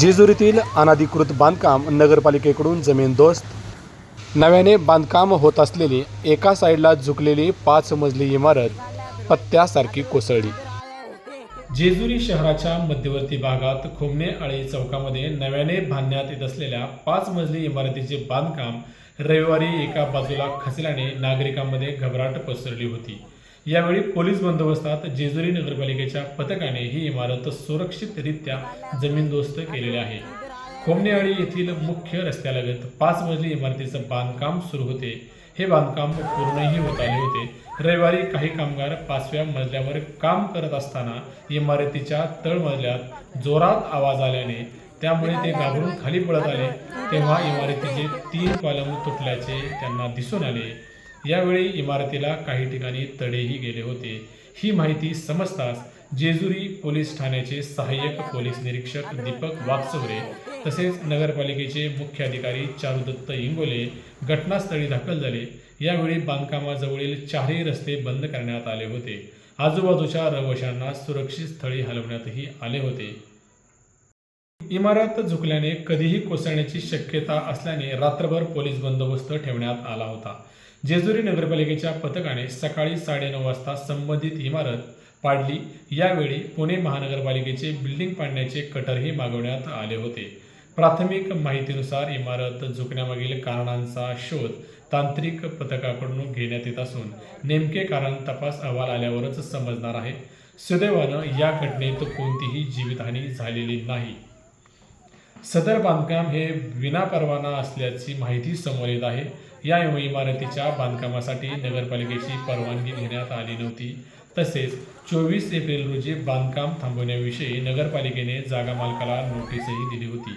जेजुरीतील अनाधिकृत बांधकाम नगरपालिकेकडून जमीनदोस्त नव्याने बांधकाम होत असलेली एका साईडला झुकलेली पाच मजली इमारत पत्त्यासारखी कोसळली. जेजुरी शहराच्या मध्यवर्ती भागात खोमणे आळी चौकामध्ये नव्याने बांधण्यात येत असलेल्या पाच मजली इमारतीचे बांधकाम रविवारी एका बाजूला खचल्याने नागरिकांमध्ये घबराट पसरली होती. यावेळी पोलीस बंदोबस्तात जेजुरी नगरपालिकेच्या पथकाने ही इमारत सुरक्षितरित्या जमीनदोस्त केलेली आहे. खोमनेआळी येथील मुख्य रस्त्यालगत पाच मजली इमारतीचं बांधकाम सुरू होते. हे बांधकाम पूर्णही होत आले होते. रविवारी काही कामगार पाचव्या मजल्यावर काम करत असताना इमारतीच्या तळमजल्यात जोरात आवाज आल्याने त्यामुळे ते घाबरून खाली पडत आले. तेव्हा इमारतीचे तीन कॉलम तुटल्याचे त्यांना दिसून आले. यावेळी इमारतीला काही ठिकाणी तडेही गेले होते. ही माहिती समजताच जेजुरी पोलीस ठाण्याचे सहाय्यक पोलीस निरीक्षक दीपक वाकचौरे तसेच नगरपालिकेचे मुख्य अधिकारी चारुदत्त इंगोले घटनास्थळी दाखल झाले. यावेळी बांधकामाजवळील चारही रस्ते बंद करण्यात आले होते. आजूबाजूच्या रहिवाशांना सुरक्षित स्थळी हलवण्यातही आले होते. इमारत झुकल्याने कधीही कोसळण्याची शक्यता असल्याने रात्रभर पोलीस बंदोबस्त ठेवण्यात आला होता. जेजुरी नगरपालिकेच्या पथकाने सकाळी साडेनऊ वाजता संबंधित इमारत पाडली. यावेळी पुणे महानगरपालिकेचे बिल्डिंग पाडण्याचे कटरही मागवण्यात आले होते. प्राथमिक माहितीनुसार इमारत झुकण्यामागील कारणांचा शोध तांत्रिक पथकाकडून घेण्यात येत असून नेमके कारण तपास अहवाल आल्यावरच समजणार आहे. सुदैवानं या घटनेत कोणतीही जीवितहानी झालेली नाही. सदर बांधकाम हे विनापरवाना असल्याची माहिती समोर येत आहे. या इमारतीच्या बांधकामासाठी नगरपालिकेची परवानगी घेण्यात आली नव्हती. तसेच चोवीस एप्रिल रोजी बांधकाम थांबवण्याविषयी नगरपालिकेने जागा मालकाला नोटीसही दिली होती.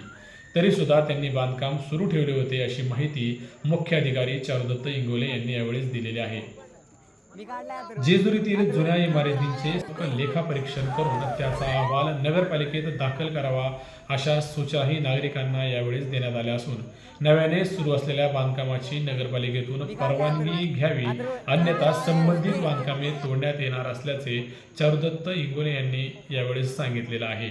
तरी सुद्धा त्यांनी बांधकाम सुरू ठेवले होते अशी माहिती मुख्य अधिकारी चारुदत्त इंगोले यांनी यावेळेस दिलेली आहे. जेजुरीतील जुन्या इमारतींचे लेखापरीक्षण करून त्याचा अहवाल नगरपालिकेत दाखल करावा अशा सूचनाही नागरिकांना यावेळेस देण्यात आल्या असून नव्याने सुरू असलेल्या बांधकामाची नगरपालिकेतून परवानगी घ्यावी अन्यथा संबंधित बांधकामे तोडण्यात येणार असल्याचे चारुदत्त इंगोले यांनी यावेळेस सांगितलेलं आहे.